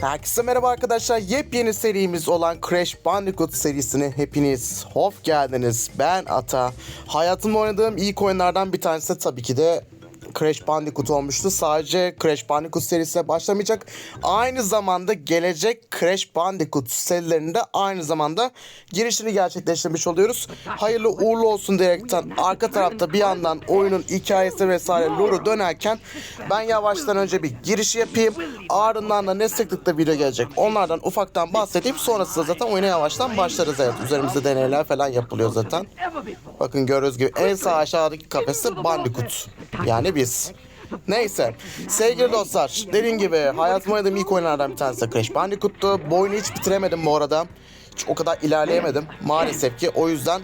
Herkese merhaba arkadaşlar. Yepyeni serimiz olan Crash Bandicoot serisine hepiniz hoş geldiniz. Ben Ata. Hayatımda oynadığım ilk oyunlardan bir tanesi tabii ki de Crash Bandicoot olmuştu. Sadece Crash Bandicoot serisine başlamayacak. Aynı zamanda gelecek Crash Bandicoot serilerinde aynı zamanda girişini gerçekleştirmiş oluyoruz. Hayırlı uğurlu olsun diyerekten arka tarafta bir yandan oyunun hikayesi vesaire lore'u dönerken ben yavaştan önce bir giriş yapayım. Ardından da ne sıklıkta video gelecek onlardan ufaktan bahsedeyim. Sonrasında zaten oyuna yavaştan başlarız evet. Üzerimizde deneyler falan yapılıyor zaten. Bakın gördüğünüz gibi en sağ aşağıdaki kafesi Bandicoot. Yani biz. Neyse. Sevgili dostlar. Dediğim gibi hayatımda oynadığım ilk oyunlardan bir tanesi Crash Bandicoot'tu. Bu oyunu hiç bitiremedim bu arada. Hiç o kadar ilerleyemedim maalesef ki. O yüzden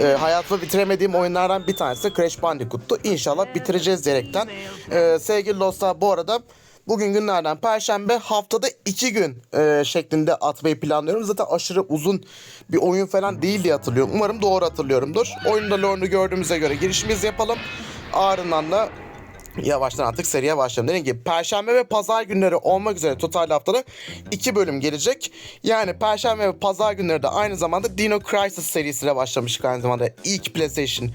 e, hayatımda bitiremediğim oyunlardan bir tanesi Crash Bandicoot'tu. İnşallah bitireceğiz diyerekten. E, sevgili dostlar bu arada Bugün günlerden Perşembe haftada iki gün e, şeklinde atmayı planlıyorum. Zaten aşırı uzun bir oyun falan değil diye hatırlıyorum. Umarım doğru hatırlıyorumdur. Oyunda lore'unu gördüğümüze göre girişimizi yapalım. Ardından da yavaştan artık seriye başlayalım. Dediğim gibi Perşembe ve Pazar günleri olmak üzere total haftada iki bölüm gelecek. Yani Perşembe ve Pazar günleri de aynı zamanda Dino Crisis serisiyle başlamıştık aynı zamanda. ilk PlayStation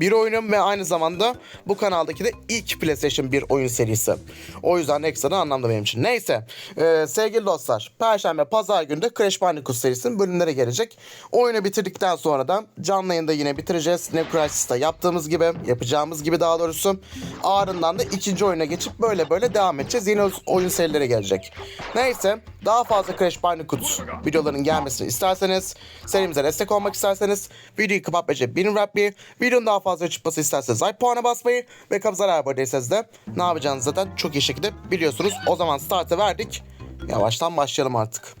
bir oyunum ve aynı zamanda bu kanaldaki de ilk PlayStation 1 oyun serisi. O yüzden ekstra anlamda benim için. Neyse ee, sevgili dostlar Perşembe Pazar günü de Crash Bandicoot serisinin bölümleri gelecek. Oyunu bitirdikten sonra da canlı yayında yine bitireceğiz. Ne Crisis'ta yaptığımız gibi yapacağımız gibi daha doğrusu. Ardından da ikinci oyuna geçip böyle böyle devam edeceğiz. Yine oyun serileri gelecek. Neyse daha fazla Crash Bandicoot videoların gelmesini isterseniz serimize destek olmak isterseniz videoyu kapatmayacak benim Rabbi videonun daha fazla çıkması isterseniz like puanı basmayı ve kabzara abone değilseniz de ne yapacağınızı zaten çok iyi şekilde biliyorsunuz. O zaman startı verdik. Yavaştan başlayalım artık.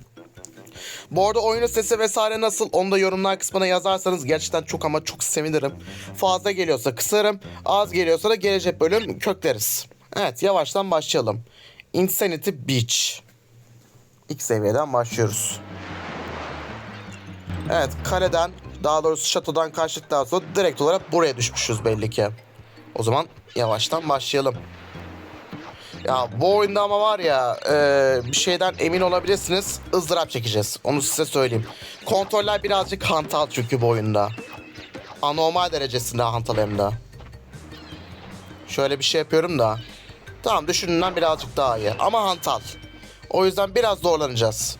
Bu arada oyunun sesi vesaire nasıl onu da yorumlar kısmına yazarsanız gerçekten çok ama çok sevinirim. Fazla geliyorsa kısarım, az geliyorsa da gelecek bölüm kökleriz. Evet yavaştan başlayalım. Insanity Beach. İlk seviyeden başlıyoruz. Evet kaleden daha doğrusu şatodan kaçtıktan sonra direkt olarak buraya düşmüşüz belli ki. O zaman yavaştan başlayalım. Ya bu oyunda ama var ya e, bir şeyden emin olabilirsiniz ızdırap çekeceğiz. Onu size söyleyeyim. Kontroller birazcık hantal çünkü bu oyunda. Anormal derecesinde hantal hem de. Şöyle bir şey yapıyorum da. Tamam düşündüğümden birazcık daha iyi ama hantal. O yüzden biraz zorlanacağız.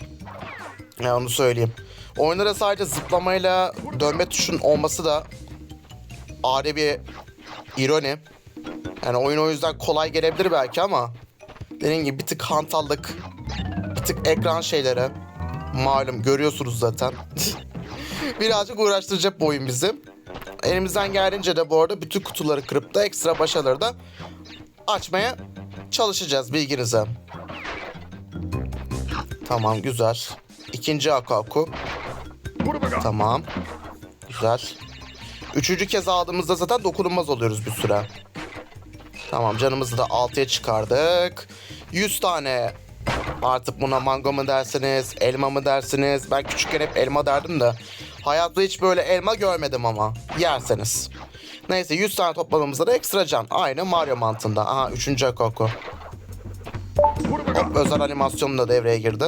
Ya onu söyleyeyim. Oyunlara sadece zıplamayla dönme tuşun olması da ayrı bir ironi. Yani oyun o yüzden kolay gelebilir belki ama dediğim gibi bir tık hantallık, bir tık ekran şeyleri malum görüyorsunuz zaten. Birazcık uğraştıracak bu oyun bizi. Elimizden geldiğince de bu arada bütün kutuları kırıp da ekstra başarıları da açmaya çalışacağız bilginize. Tamam güzel. İkinci akaku. Tamam. Güzel. Üçüncü kez aldığımızda zaten dokunulmaz oluyoruz bir süre. Tamam canımızı da 6'ya çıkardık. 100 tane artık buna mango mu dersiniz, elma mı dersiniz? Ben küçükken hep elma derdim de hayatta hiç böyle elma görmedim ama yerseniz. Neyse 100 tane topladığımızda da ekstra can. Aynı Mario mantığında. Aha 3. Akoko. Hop, özel animasyonum da devreye girdi.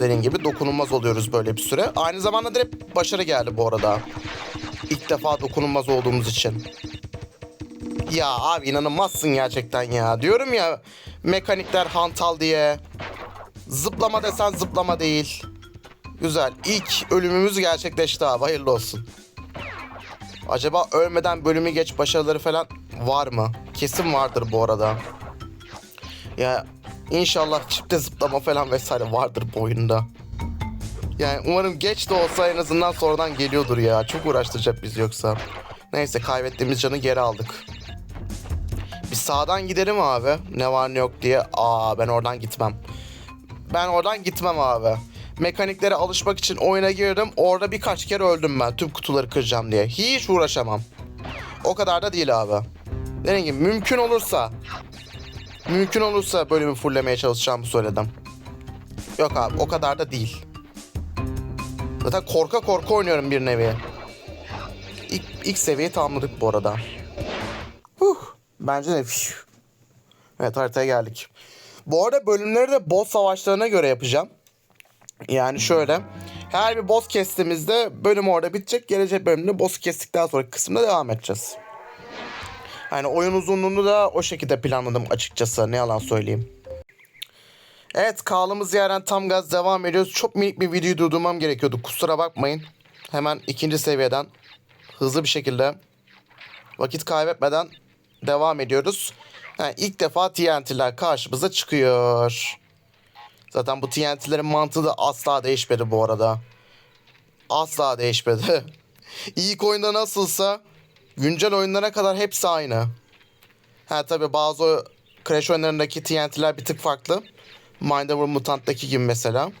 Dediğim gibi dokunulmaz oluyoruz böyle bir süre. Aynı zamanda direkt başarı geldi bu arada. İlk defa dokunulmaz olduğumuz için. Ya abi inanılmazsın gerçekten ya. Diyorum ya mekanikler hantal diye. Zıplama desen zıplama değil. Güzel. İlk ölümümüz gerçekleşti abi. Hayırlı olsun. Acaba ölmeden bölümü geç başarıları falan var mı? Kesin vardır bu arada. Ya inşallah çifte zıplama falan vesaire vardır bu. Yani umarım geç de olsa en azından sonradan geliyordur ya. Çok uğraştıracak biz yoksa. Neyse kaybettiğimiz canı geri aldık. Bir sağdan gidelim abi. Ne var ne yok diye. Aa ben oradan gitmem. Ben oradan gitmem abi. Mekaniklere alışmak için oyuna girdim. Orada birkaç kere öldüm ben. Tüm kutuları kıracağım diye. Hiç uğraşamam. O kadar da değil abi. Dediğim gibi mümkün olursa mümkün olursa bölümü fullemeye çalışacağımı söyledim. Yok abi o kadar da değil. Zaten korka korka oynuyorum bir nevi. İlk, ilk seviyeyi tamamladık bu arada. Huh. Bence de. Evet haritaya geldik. Bu arada bölümleri de boss savaşlarına göre yapacağım. Yani şöyle. Her bir boss kestiğimizde bölüm orada bitecek. Gelecek bölümde boss kestikten sonra kısımda devam edeceğiz. Yani oyun uzunluğunu da o şekilde planladım açıkçası. Ne yalan söyleyeyim. Evet kaldığımız yerden tam gaz devam ediyoruz. Çok minik bir videoyu durdurmam gerekiyordu. Kusura bakmayın. Hemen ikinci seviyeden hızlı bir şekilde vakit kaybetmeden devam ediyoruz. Ha, ilk defa TNT'ler karşımıza çıkıyor. Zaten bu TNT'lerin mantığı da asla değişmedi bu arada. Asla değişmedi. İlk oyunda nasılsa güncel oyunlara kadar hepsi aynı. Ha tabi bazı Crash oyunlarındaki TNT'ler bir tık farklı. Mindover Mutant'taki gibi mesela.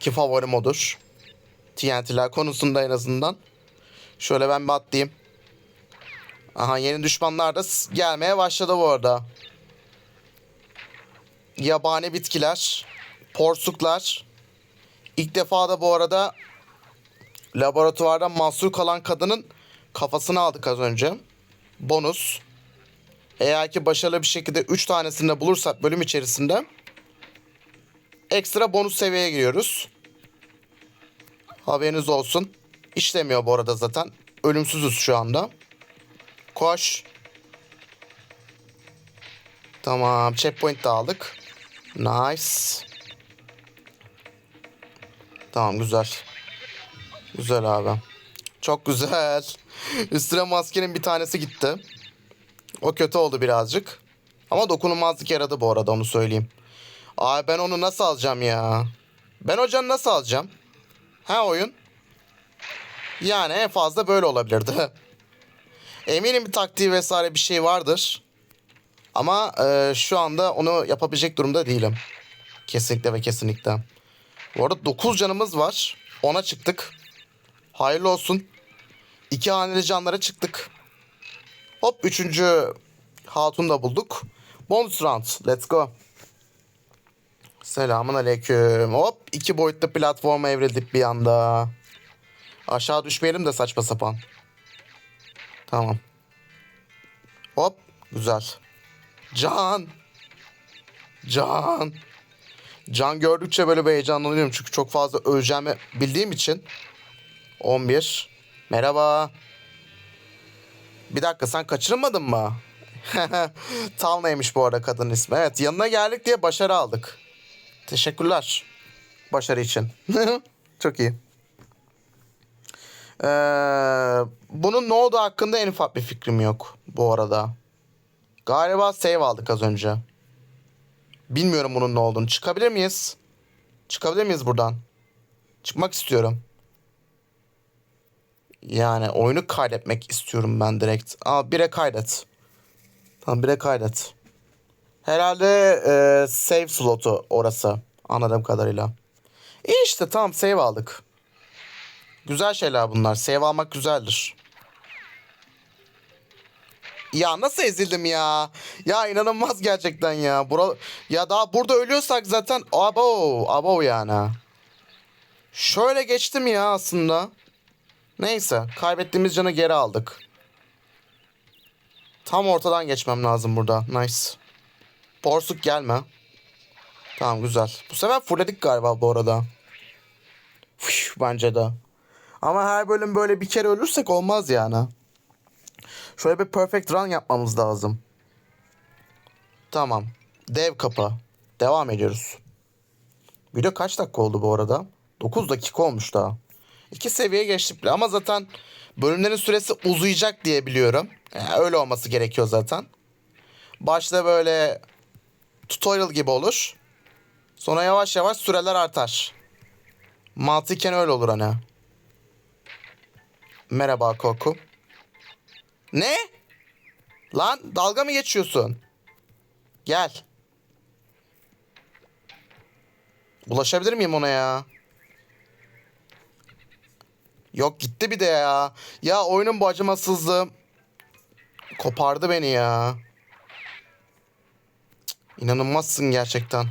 Ki favorim odur. TNT'ler konusunda en azından. Şöyle ben bir atlayayım. Aha yeni düşmanlar da gelmeye başladı bu arada. Yabani bitkiler, porsuklar. İlk defa da bu arada laboratuvarda mahsur kalan kadının kafasını aldık az önce. Bonus. Eğer ki başarılı bir şekilde 3 tanesini de bulursak bölüm içerisinde ekstra bonus seviyeye giriyoruz. Haberiniz olsun. İşlemiyor bu arada zaten. Ölümsüzüz şu anda. Koş. Tamam. Checkpoint de aldık. Nice. Tamam güzel. Güzel abi. Çok güzel. Üstüne maskenin bir tanesi gitti. O kötü oldu birazcık. Ama dokunulmazlık yaradı bu arada onu söyleyeyim. Abi ben onu nasıl alacağım ya? Ben o canı nasıl alacağım? Ha oyun? Yani en fazla böyle olabilirdi. Eminim bir taktiği vesaire bir şey vardır. Ama e, şu anda onu yapabilecek durumda değilim. Kesinlikle ve kesinlikle. Bu arada 9 canımız var. 10'a çıktık. Hayırlı olsun. İki haneli canlara çıktık. Hop üçüncü hatun da bulduk. Bonus round. Let's go. Selamun aleyküm. Hop iki boyutlu platforma evrildik bir anda. Aşağı düşmeyelim de saçma sapan. Tamam. Hop güzel. Can. Can. Can gördükçe böyle bir heyecanlanıyorum çünkü çok fazla öleceğimi bildiğim için. 11. Merhaba. Bir dakika sen kaçırılmadın mı? Talna'ymış bu arada kadın ismi. Evet yanına geldik diye başarı aldık. Teşekkürler. Başarı için. Çok iyi. Ee, bunun ne olduğu hakkında en ufak bir fikrim yok bu arada. Galiba save aldık az önce. Bilmiyorum bunun ne olduğunu. Çıkabilir miyiz? Çıkabilir miyiz buradan? Çıkmak istiyorum. Yani oyunu kaydetmek istiyorum ben direkt. Aa bire kaydet. Tamam bire kaydet. Herhalde e, save slotu orası. Anladığım kadarıyla. İyi işte tamam save aldık. Güzel şeyler bunlar. Save almak güzeldir. Ya nasıl ezildim ya? Ya inanılmaz gerçekten ya. Bura ya daha burada ölüyorsak zaten abo abo yani. Şöyle geçtim ya aslında. Neyse kaybettiğimiz canı geri aldık. Tam ortadan geçmem lazım burada. Nice. Porsuk gelme. Tamam güzel. Bu sefer fullledik galiba bu arada. Füh, bence de. Ama her bölüm böyle bir kere ölürsek olmaz yani. Şöyle bir perfect run yapmamız lazım. Tamam. Dev kapı. Devam ediyoruz. Video kaç dakika oldu bu arada? 9 dakika olmuş daha. İki seviye geçtik bile ama zaten bölümlerin süresi uzayacak diye biliyorum. Yani öyle olması gerekiyor zaten. Başta böyle tutorial gibi olur. Sonra yavaş yavaş süreler artar. Mantıken öyle olur hani. Merhaba Koku. Ne? Lan dalga mı geçiyorsun? Gel. Ulaşabilir miyim ona ya? Yok gitti bir de ya. Ya oyunun bu acımasızlığı kopardı beni ya. İnanılmazsın gerçekten.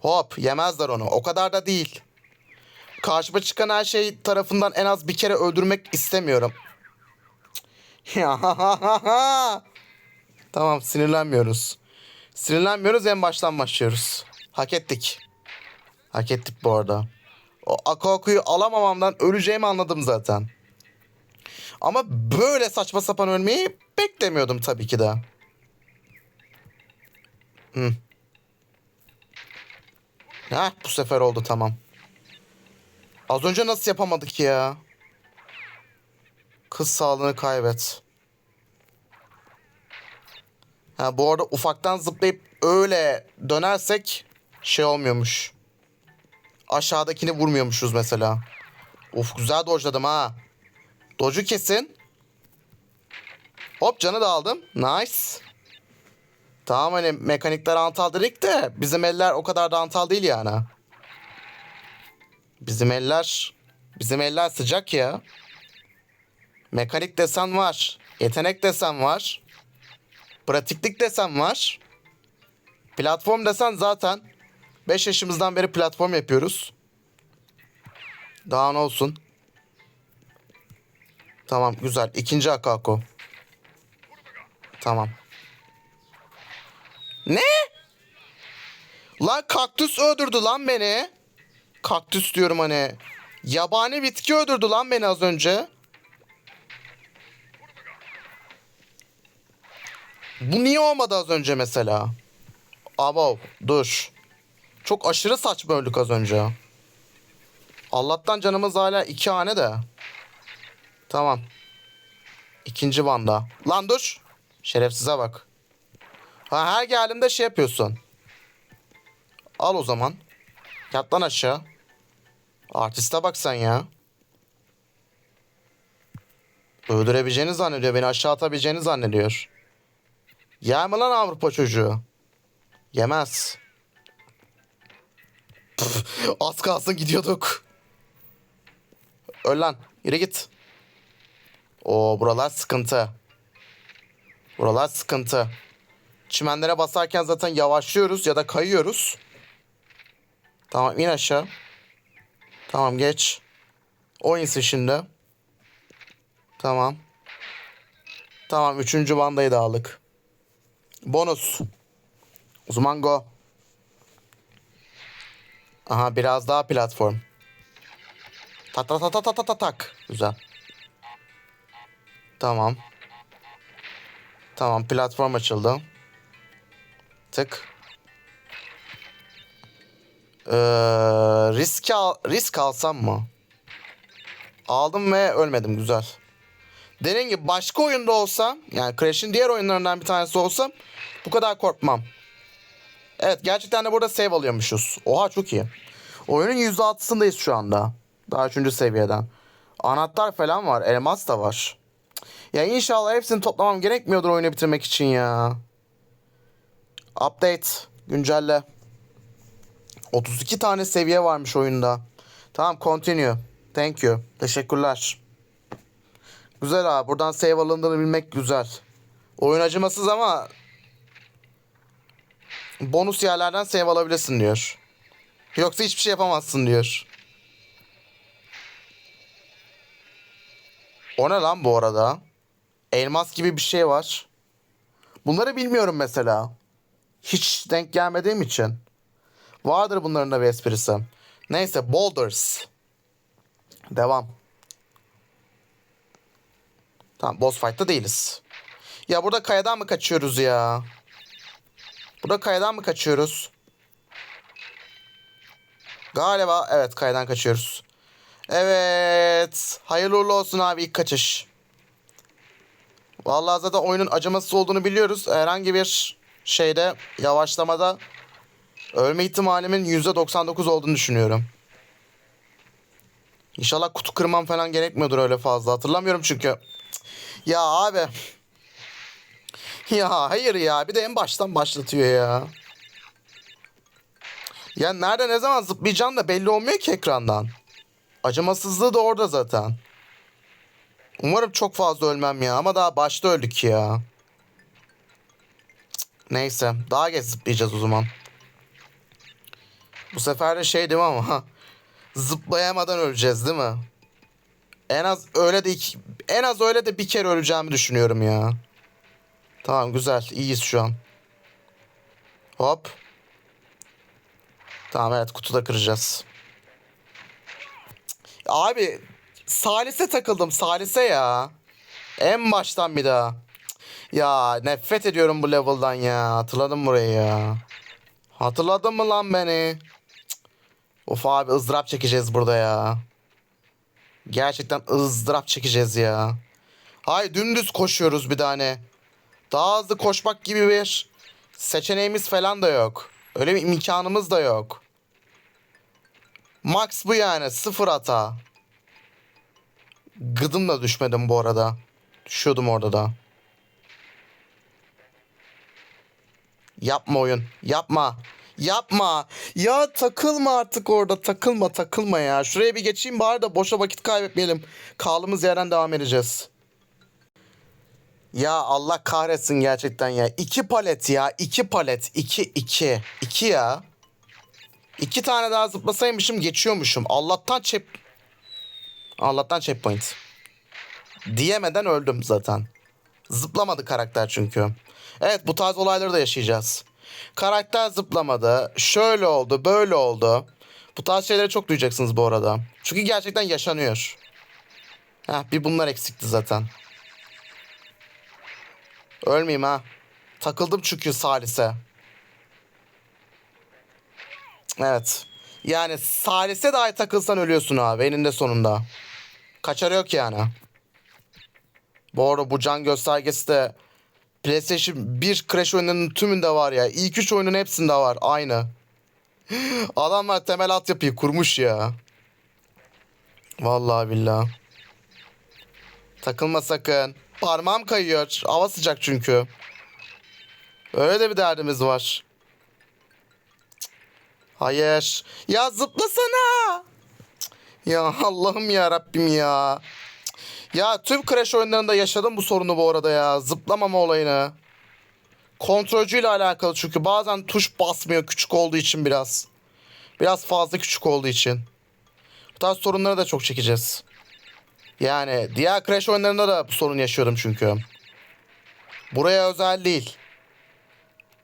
Hop yemezler onu. O kadar da değil. Karşıma çıkan her şey tarafından en az bir kere öldürmek istemiyorum. Tamam sinirlenmiyoruz. Sinirlenmiyoruz en baştan başlıyoruz. Hak ettik. Hak ettik bu arada. O Akaku'yu alamamamdan öleceğimi anladım zaten. Ama böyle saçma sapan ölmeyi beklemiyordum tabii ki de. Hı. Heh, bu sefer oldu tamam. Az önce nasıl yapamadık ya? Kız sağlığını kaybet. Ha bu arada ufaktan zıplayıp öyle dönersek şey olmuyormuş. Aşağıdakini vurmuyormuşuz mesela. Of güzel dojladım ha. Doju kesin. Hop canı da aldım. Nice. Tamam hani mekanikler antal dedik de bizim eller o kadar da antal değil yani. Bizim eller bizim eller sıcak ya. Mekanik desen var. Yetenek desen var. Pratiklik desen var. Platform desen zaten 5 yaşımızdan beri platform yapıyoruz. Daha ne olsun. Tamam güzel. İkinci Akako. Tamam. Ne? Lan kaktüs öldürdü lan beni. Kaktüs diyorum hani. Yabani bitki öldürdü lan beni az önce. Bu niye olmadı az önce mesela? Abo dur. Çok aşırı saçma öldük az önce. Allah'tan canımız hala iki hane de. Tamam. İkinci Van'da. Lan dur. Şerefsize bak. Ha her geldiğimde şey yapıyorsun. Al o zaman. Yat lan aşağı. Artiste bak sen ya. Öldürebileceğini zannediyor. Beni aşağı atabileceğini zannediyor. Yer mi lan Avrupa çocuğu? Yemez. Az kalsın gidiyorduk. Öl lan. Yürü git. Oo buralar sıkıntı. Buralar sıkıntı. Çimenlere basarken zaten yavaşlıyoruz ya da kayıyoruz. Tamam in aşağı. Tamam geç. O insin şimdi. Tamam. Tamam üçüncü bandayı da aldık. Bonus. O zaman go. Aha biraz daha platform. Ta ta ta ta ta ta ta tak. Güzel. Tamam. Tamam platform açıldı. Tık. Ee, risk al risk alsam mı? Aldım ve ölmedim güzel. Dediğim gibi başka oyunda olsam yani Crash'in diğer oyunlarından bir tanesi olsam bu kadar korkmam. Evet gerçekten de burada save alıyormuşuz. Oha çok iyi. Oyunun %6'sındayız şu anda. Daha 3. seviyeden. Anahtar falan var. Elmas da var. Ya inşallah hepsini toplamam gerekmiyordur oyunu bitirmek için ya. Update. Güncelle. 32 tane seviye varmış oyunda. Tamam continue. Thank you. Teşekkürler. Güzel abi. Buradan save alındığını bilmek güzel. Oyun acımasız ama bonus yerlerden save alabilirsin diyor. Yoksa hiçbir şey yapamazsın diyor. O ne lan bu arada? Elmas gibi bir şey var. Bunları bilmiyorum mesela. Hiç denk gelmediğim için. Vardır bunların da bir esprisi. Neyse Boulders. Devam. Tamam boss fight'ta değiliz. Ya burada kayadan mı kaçıyoruz ya? Burada kayadan mı kaçıyoruz? Galiba evet kayadan kaçıyoruz. Evet. Hayırlı uğurlu olsun abi ilk kaçış. Vallahi zaten oyunun acımasız olduğunu biliyoruz. Herhangi bir şeyde yavaşlamada ölme ihtimalimin %99 olduğunu düşünüyorum. İnşallah kutu kırmam falan gerekmiyordur öyle fazla. Hatırlamıyorum çünkü. Ya abi. Ya hayır ya. Bir de en baştan başlatıyor ya. Ya nerede ne zaman zıplayacağım da belli olmuyor ki ekrandan. Acımasızlığı da orada zaten. Umarım çok fazla ölmem ya ama daha başta öldük ya. Neyse daha geç zıplayacağız o zaman. Bu sefer de şey değil mi ama zıplayamadan öleceğiz değil mi? En az öyle de iki, en az öyle de bir kere öleceğimi düşünüyorum ya. Tamam güzel iyiyiz şu an. Hop. Tamam evet kutuda kıracağız. Abi Salise takıldım Salise ya. En baştan bir daha. Ya nefret ediyorum bu level'dan ya. Hatırladım burayı ya. Hatırladın mı lan beni? Of abi ızdırap çekeceğiz burada ya. Gerçekten ızdırap çekeceğiz ya. Hay dümdüz koşuyoruz bir tane. Daha hızlı koşmak gibi bir seçeneğimiz falan da yok. Öyle bir imkanımız da yok. Max bu yani sıfır hata. Gıdım da düşmedim bu arada. Düşüyordum orada da. Yapma oyun. Yapma. Yapma. Ya takılma artık orada. Takılma takılma ya. Şuraya bir geçeyim bari da boşa vakit kaybetmeyelim. Kaldığımız yerden devam edeceğiz. Ya Allah kahretsin gerçekten ya. İki palet ya. iki palet. iki iki. İki ya. İki tane daha zıplasaymışım geçiyormuşum. Allah'tan çep... Allah'tan checkpoint. Diyemeden öldüm zaten. Zıplamadı karakter çünkü. Evet bu tarz olayları da yaşayacağız. Karakter zıplamadı. Şöyle oldu, böyle oldu. Bu tarz şeyleri çok duyacaksınız bu arada. Çünkü gerçekten yaşanıyor. Heh, bir bunlar eksikti zaten. Ölmeyeyim ha. Takıldım çünkü Salis'e. Evet. Yani Salis'e dahi takılsan ölüyorsun abi eninde sonunda. Kaçarı yok yani. Bu arada bu can göstergesi de PlayStation 1 Crash oyunlarının tümünde var ya. İlk 3 oyunun hepsinde var. Aynı. Adamlar temel altyapıyı kurmuş ya. Vallahi billahi. Takılma sakın. Parmağım kayıyor. Hava sıcak çünkü. Öyle de bir derdimiz var. Hayır. Ya zıplasana. Ya Allah'ım ya Rabbim ya. Ya tüm Crash oyunlarında yaşadım bu sorunu bu arada ya. Zıplamama olayını. Kontrolcüyle alakalı çünkü bazen tuş basmıyor küçük olduğu için biraz. Biraz fazla küçük olduğu için. Bu tarz sorunları da çok çekeceğiz. Yani diğer Crash oyunlarında da bu sorun yaşıyordum çünkü. Buraya özel değil.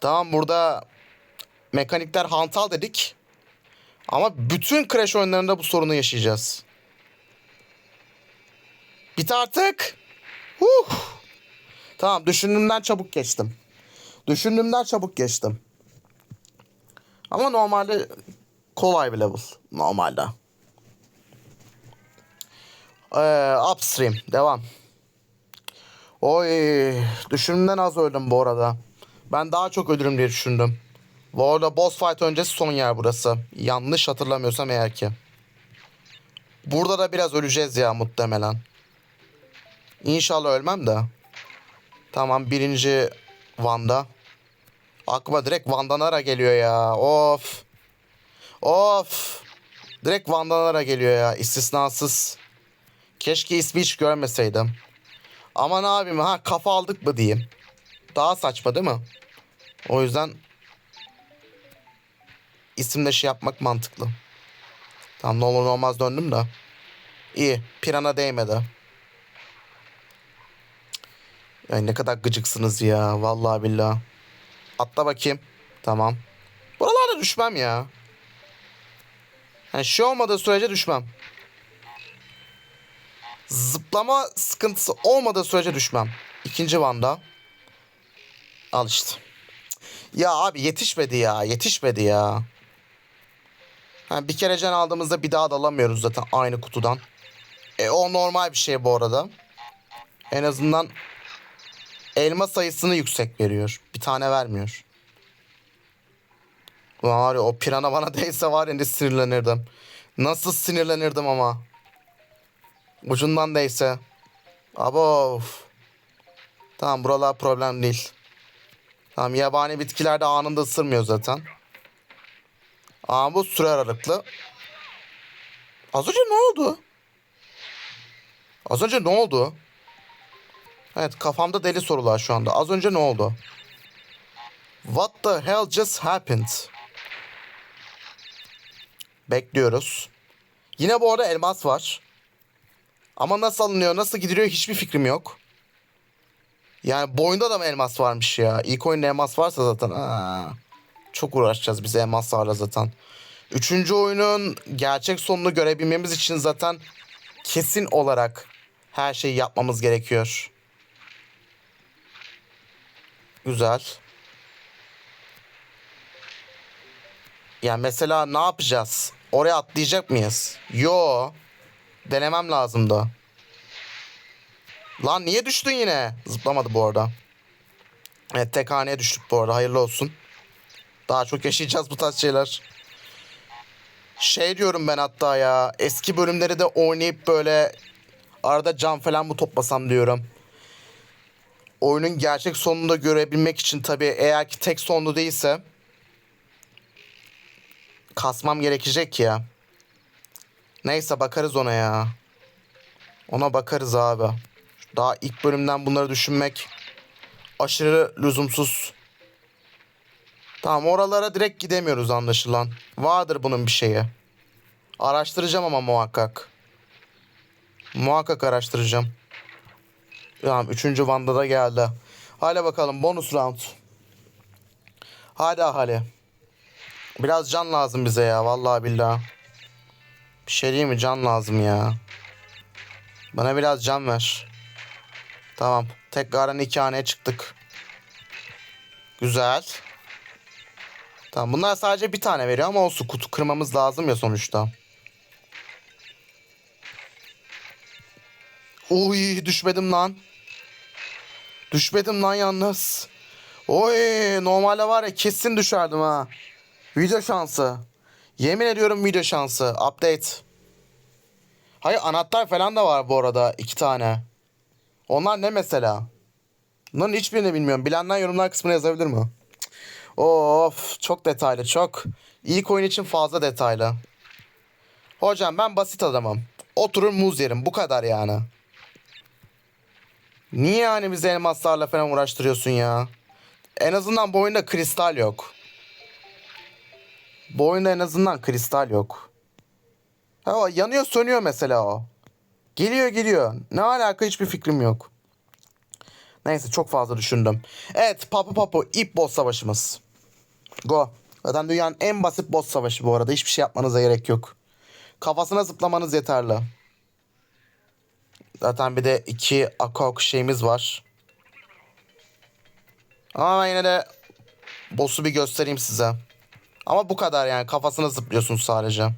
Tamam burada mekanikler hantal dedik. Ama bütün Crash oyunlarında bu sorunu yaşayacağız. Bit artık. Huh. Tamam düşündüğümden çabuk geçtim. Düşündüğümden çabuk geçtim. Ama normalde kolay bir level. Normalde. Ee, upstream. Devam. Oy. Düşündüğümden az öldüm bu arada. Ben daha çok ölürüm diye düşündüm. Bu arada boss fight öncesi son yer burası. Yanlış hatırlamıyorsam eğer ki. Burada da biraz öleceğiz ya muhtemelen. İnşallah ölmem de. Tamam birinci Van'da. Aklıma direkt Vandanara geliyor ya. Of. Of. Direkt Vandanara geliyor ya. istisnasız. Keşke ismi hiç görmeseydim. Ama ne yapayım ha kafa aldık mı diyeyim. Daha saçma değil mi? O yüzden isimle şey yapmak mantıklı. Tamam ne olur ne olmaz döndüm de. İyi. Pirana değmedi. Ay ne kadar gıcıksınız ya. Vallahi billahi. Atla bakayım. Tamam. Buralarda düşmem ya. Yani şey olmadığı sürece düşmem. Zıplama sıkıntısı olmadığı sürece düşmem. İkinci Van'da. Al işte. Ya abi yetişmedi ya. Yetişmedi ya. Ha, bir kere can aldığımızda bir daha da alamıyoruz zaten aynı kutudan. E, o normal bir şey bu arada. En azından elma sayısını yüksek veriyor. Bir tane vermiyor. Var ya o pirana bana değse var ya ne sinirlenirdim. Nasıl sinirlenirdim ama. Ucundan değse. Abo. Tamam buralar problem değil. Tamam yabani bitkiler de anında ısırmıyor zaten. Ama bu süre aralıklı. Az önce ne oldu? Az önce ne oldu? Evet kafamda deli sorular şu anda. Az önce ne oldu? What the hell just happened? Bekliyoruz. Yine bu arada elmas var. Ama nasıl alınıyor, nasıl gidiliyor hiçbir fikrim yok. Yani boyunda da mı elmas varmış ya? İlk oyunda elmas varsa zaten. Aa. Çok uğraşacağız biz elmaslarla zaten. Üçüncü oyunun gerçek sonunu görebilmemiz için zaten kesin olarak her şeyi yapmamız gerekiyor. Güzel. Ya mesela ne yapacağız? Oraya atlayacak mıyız? Yo. Denemem lazım da. Lan niye düştün yine? Zıplamadı bu arada. Evet tek haneye düştük bu arada. Hayırlı olsun. Daha çok yaşayacağız bu tarz şeyler. Şey diyorum ben hatta ya. Eski bölümleri de oynayıp böyle arada can falan mı toplasam diyorum. Oyunun gerçek sonunu da görebilmek için tabii eğer ki tek sonlu değilse kasmam gerekecek ya. Neyse bakarız ona ya. Ona bakarız abi. Daha ilk bölümden bunları düşünmek aşırı lüzumsuz. Tamam oralara direkt gidemiyoruz anlaşılan. Vardır bunun bir şeyi. Araştıracağım ama muhakkak. Muhakkak araştıracağım. Tamam üçüncü Van'da da geldi. Hadi bakalım bonus round. Hadi hadi. Biraz can lazım bize ya vallahi billahi. Bir şey diyeyim mi can lazım ya. Bana biraz can ver. Tamam. Tekrardan iki haneye çıktık. Güzel. Tamam bunlar sadece bir tane veriyor ama olsun kutu kırmamız lazım ya sonuçta. Uy düşmedim lan. Düşmedim lan yalnız. Oy normalde var ya kesin düşerdim ha. Video şansı. Yemin ediyorum video şansı. Update. Hayır anahtar falan da var bu arada iki tane. Onlar ne mesela? Bunların hiçbirini bilmiyorum. Bilenler yorumlar kısmına yazabilir mi? Of çok detaylı çok. İlk oyun için fazla detaylı. Hocam ben basit adamım. Oturur muz yerim bu kadar yani. Niye yani bizi elmaslarla falan uğraştırıyorsun ya? En azından bu oyunda kristal yok. Bu oyunda en azından kristal yok. Ha, yanıyor sönüyor mesela o. Geliyor geliyor. Ne alaka hiçbir fikrim yok. Neyse çok fazla düşündüm. Evet Papu Papu ip boss savaşımız. Go. Zaten dünyanın en basit boss savaşı bu arada. Hiçbir şey yapmanıza gerek yok. Kafasına zıplamanız yeterli. Zaten bir de iki akok şeyimiz var. Ama yine de boss'u bir göstereyim size. Ama bu kadar yani kafasına zıplıyorsunuz sadece.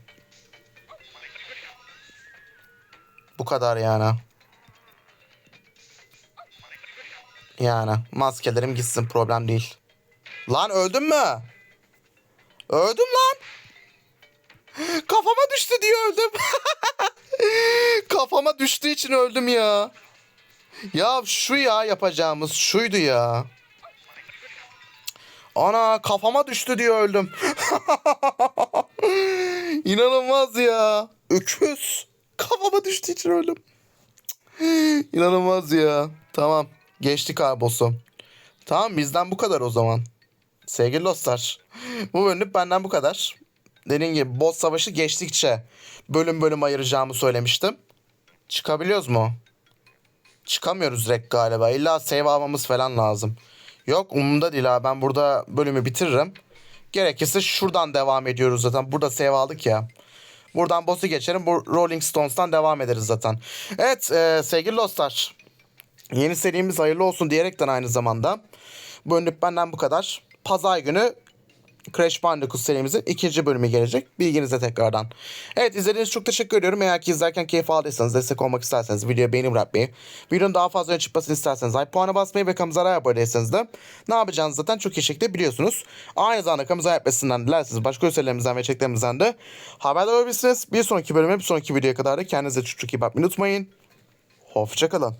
Bu kadar yani. Yani maskelerim gitsin problem değil. Lan öldün mü? Öldüm lan. Kafama düştü diye öldüm. Kafama düştüğü için öldüm ya. Ya şu ya yapacağımız şuydu ya. Ana kafama düştü diye öldüm. İnanılmaz ya. Öküz. Kafama düştüğü için öldüm. İnanılmaz ya. Tamam. Geçtik abi. Tamam bizden bu kadar o zaman. Sevgili dostlar. Bu bölümlük benden bu kadar. Dediğim gibi boss savaşı geçtikçe bölüm bölüm ayıracağımı söylemiştim. Çıkabiliyoruz mu? Çıkamıyoruz direkt galiba. İlla save almamız falan lazım. Yok umurumda değil abi. Ben burada bölümü bitiririm. Gerekirse şuradan devam ediyoruz zaten. Burada save aldık ya. Buradan boss'u geçerim. Bu Rolling Stones'tan devam ederiz zaten. Evet e, sevgili dostlar. Yeni serimiz hayırlı olsun diyerekten aynı zamanda. Bu önlük benden bu kadar. Pazar günü Crash Bandicoot serimizin ikinci bölümü gelecek. Bilginize tekrardan. Evet izlediğiniz çok teşekkür ediyorum. Eğer ki izlerken keyif aldıysanız, destek olmak isterseniz videoya beğeni bırakmayı, videonun daha fazla öne çıkmasını isterseniz like puanı basmayı ve kanalımıza abone değilseniz de ne yapacağınızı zaten çok iyi şekilde biliyorsunuz. Aynı zamanda kanalımıza yapmasından dilerseniz başka gösterilerimizden ve çeklerimizden de haberdar olabilirsiniz. Bir sonraki bölüme, bir sonraki videoya kadar da kendinize çok çok iyi bakmayı unutmayın. Hoşçakalın.